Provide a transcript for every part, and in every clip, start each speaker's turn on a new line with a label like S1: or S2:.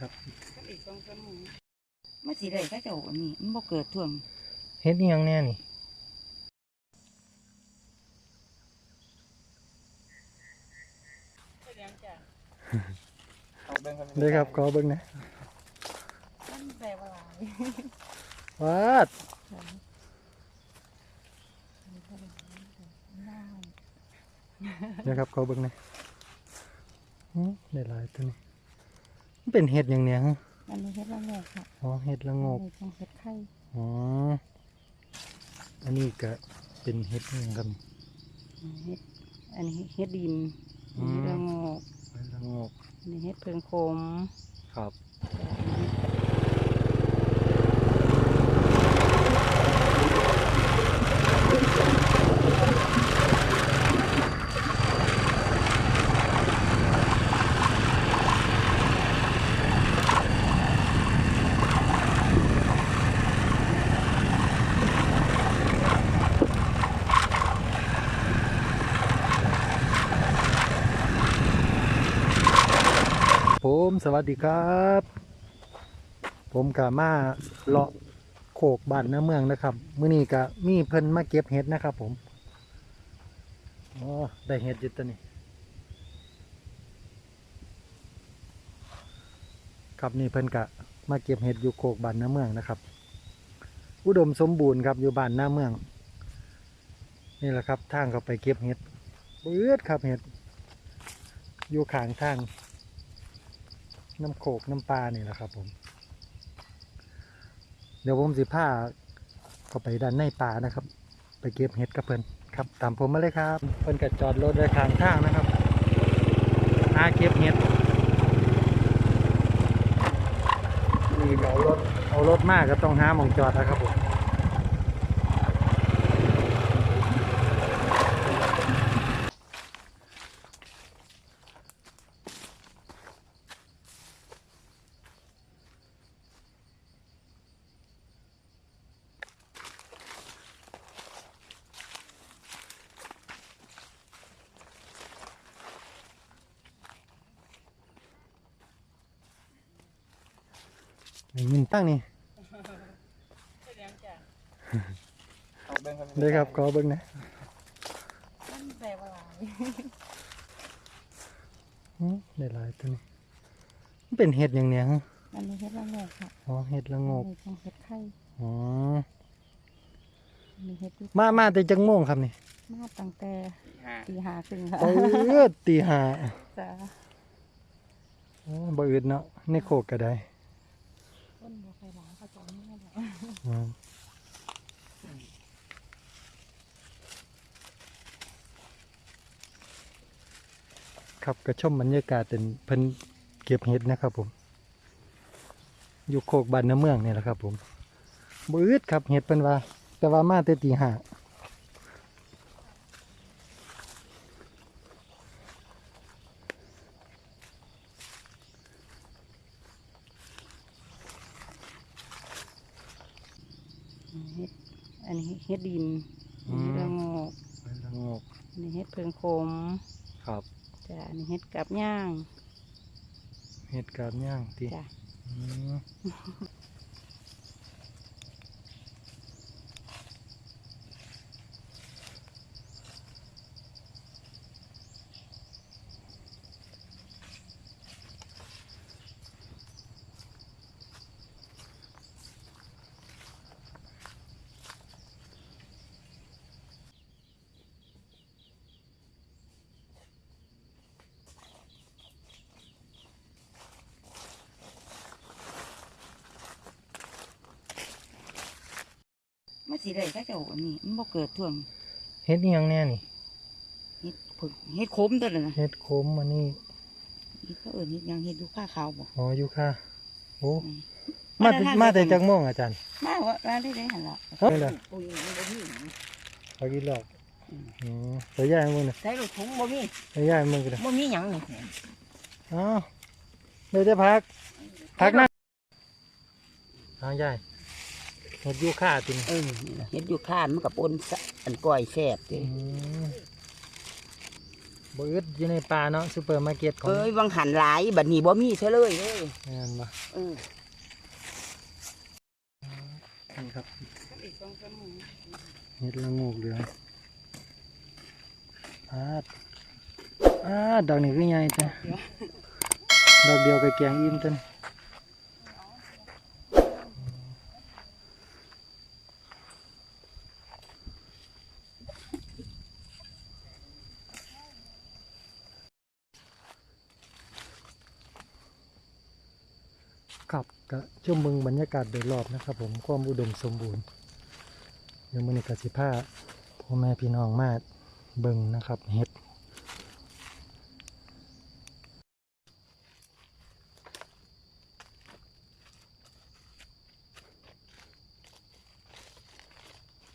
S1: ครับ
S2: อีกสองสามหมู่มันสิได้ก็เจ้าอันนี้มันบ่เกิดท่วง
S1: เฮ็ดนี่ยังแน่นี่ได้ครับขอเบิ่งนะ
S2: มันแปลว่าอะไร
S1: วาดเดี๋ยวครับขอเบิ่งนะหืมได้หลายตัวนี้มัน เป็นเห็ดอย่างเนี้ยฮะ
S2: อันนี้เฮ็ดละโงกค่ะ
S1: อ๋อเห็ดละโงก
S2: อันนี้ต้องเฮ็ดไข่
S1: อ๋ออันนี้ก็เป็นเห็ดหยังครับ
S2: อันนี้เฮ็ดอันนี้เฮ็ดดิน
S1: อื
S2: อัน
S1: ม
S2: นี้ละโงก
S1: เห็ดละโงก
S2: อันนี้เฮ็ดเพิงโคม
S1: ครับ ผมสวัสดีครับ ผมกะมาเลาะโขกบ้านน้าเมืองนะครับมื้อนี้กะมีเพิ่นมาเก็บเห็ดนะครับ ผมอ๋อได้เห็ดอยู่ตัวนี้ครับนี่เพิ่นกะมาเก็บเห็ดอยู่โขกบ้านน้าเมืองนะครับ อุดมสมบูรณ์ครับอยู่บ้านหน้าเมือง นี่แหละครับทางเขาไปเก็บเห็ดเบืดครับเห็ดอยู่ข้างทาง น้ำโขกน้ำปลานี่แหละครับผม เดี๋ยวผมสิผ้าก็ไปด้านในป่านะครับ ไปเก็บเห็ดกับเพิ่นครับ ตามผมมาเลยครับ เพิ่นก็จอดรถไว้ข้างทางนะครับหาเก็บเห็ดนี่เอารถเอารถมากก็ต้องหาหมองจอดนะครับผม มินตั้งนี่ได้ครับขอเบิ้งนะ
S2: มันแปลว่าอะไร
S1: หืมได้หลายตัวนี้มันเป็นเห็ดอย่างเนี้ยฮะ
S2: อันนี้เฮ็ดละโงกค่ะ
S1: อ๋อเห็ดละโง
S2: อั
S1: ก
S2: นนี้ต้องเฮ็ดไข่
S1: อ๋อ
S2: อันนี้เฮ็ดอยู่
S1: มามาแต่จังโมงครับนี่
S2: มาตั้งแต่ตีห้าครึ่งค่ะ
S1: เออตีห้า
S2: จ้า
S1: โอ้บ่อึดเนาะในโคกก็ได้
S2: ต้นบัวไฟหลาเขาจะไม่ได้
S1: อืม ครับกระชมบรรยากาศเป็นเพิ่นเก็บเห็ดนะครับผม อยู่โคกบ้านน้ำเมืองนี่แหละครับผมบืดครับเห็ดเป็นว่า แต่ว่ามาแต่ตีห้า
S2: เฮ็ด อันนี้เฮ็ดดินอันนี้ละโงก
S1: ละโงก
S2: อันนี้เฮ็ดเพิงโคม
S1: ครับ
S2: จ้ะอันนี้เฮ็ดกับย่าง
S1: เห็ดกาบย่างที่
S2: จ้ะ
S1: อืม
S2: มันสิได้ก็เจ้าอันนี้มันบ่เกิดท่วง
S1: เห็ดนี่ยังแน่นี่
S2: เฮ็ดผึ่งเฮ็ดโคมตัวนั้นน่ะ
S1: เห็ดโคมอันนี้
S2: เฮ็ดเขาเอิ้นเฮ็ดหยังเฮ็ดดูข้าขาวบ่
S1: อ๋ออยู่ค่ะโอ้
S2: อืม
S1: มา
S2: มา
S1: แต่
S2: ทาง
S1: มาแต่
S2: เดียวกัน
S1: จักโมงอาจารย์
S2: มาว่าร้านได้ได้หั่นล่ะ
S1: เฮ้ยล่ะ
S2: ปุ๋ยมันบ่มีหยัง
S1: เอากี่รอบ
S2: อืม
S1: อืมไปย่ายมึงนะ
S2: ใส่รถถุงบ่มี
S1: ไปย่ายมึงกันเลย
S2: บ่มีหยังนี่
S1: อ้าวไม่ได้พักพักนั่งเอาย่าย เห็ดอยู่ค่าติน
S2: เออนี่ล่ะเฮ็ดอยู่ข้านมันก็ปนสะอันก้อยแซ่บ
S1: อื
S2: เด้
S1: มบ่อึดอยู่ในป่าเนาะซูเปอร์มาร์เก็ตของ
S3: เอ้ยวังหันหลายบัดนี้บ่มีซะเลยเอ้ย
S1: แม่นบ่
S3: เออ
S1: นี่ครับ
S2: อีกสองสามหมื่น
S1: เห็ดละโงูเหลืองอาดอาดดอกนี้คือใหญ่จ้ะดอกเดียวกับแกงอิ่มจันครับ ก็ช่วงเมืองบรรยากาศโดยรอบนะครับ ผมความอุดมสมบูรณ์เดี๋ยวมือนี้กสิผ้าพ่อแม่พี่น้องมาเบิ่งนะครับเห็ด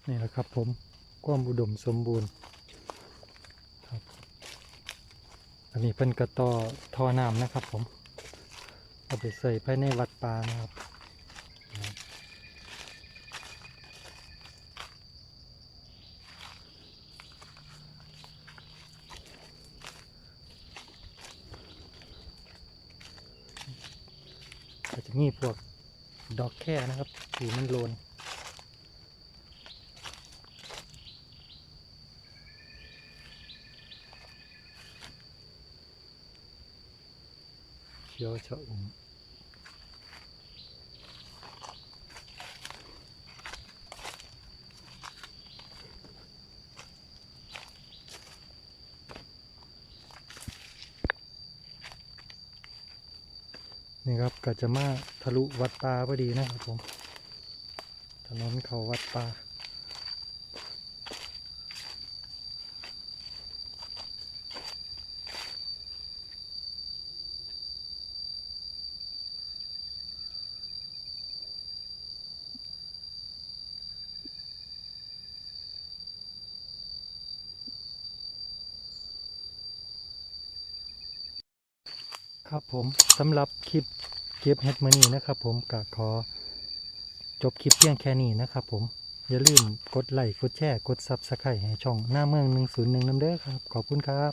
S1: นี่แหละครับผมความอุดมสมบูรณ์ครับอันนี้เป็นกระต่อท่อน้ำนะครับผม เอาไปใส่ภายในวัดป่านะครับก็จะมีพวกดอกแค่นะครับสีมันโลน ยวชะอุ่มนี่ครับก็จะมาทะลุวัดป่าพอดีนะครับผม ถนนเขาวัดป่า ครับผมสำหรับคลิปเก็บเฮ็ดมือนี้นะครับ ผมก็ขอจบคลิปเพียงแค่นี้นะครับ ผมอย่าลืมกดไลค์กดแชร์กดซับสไครต์ให้ช่องหน้าเมือง 101น้ำเด้อครับ ขอบคุณครับ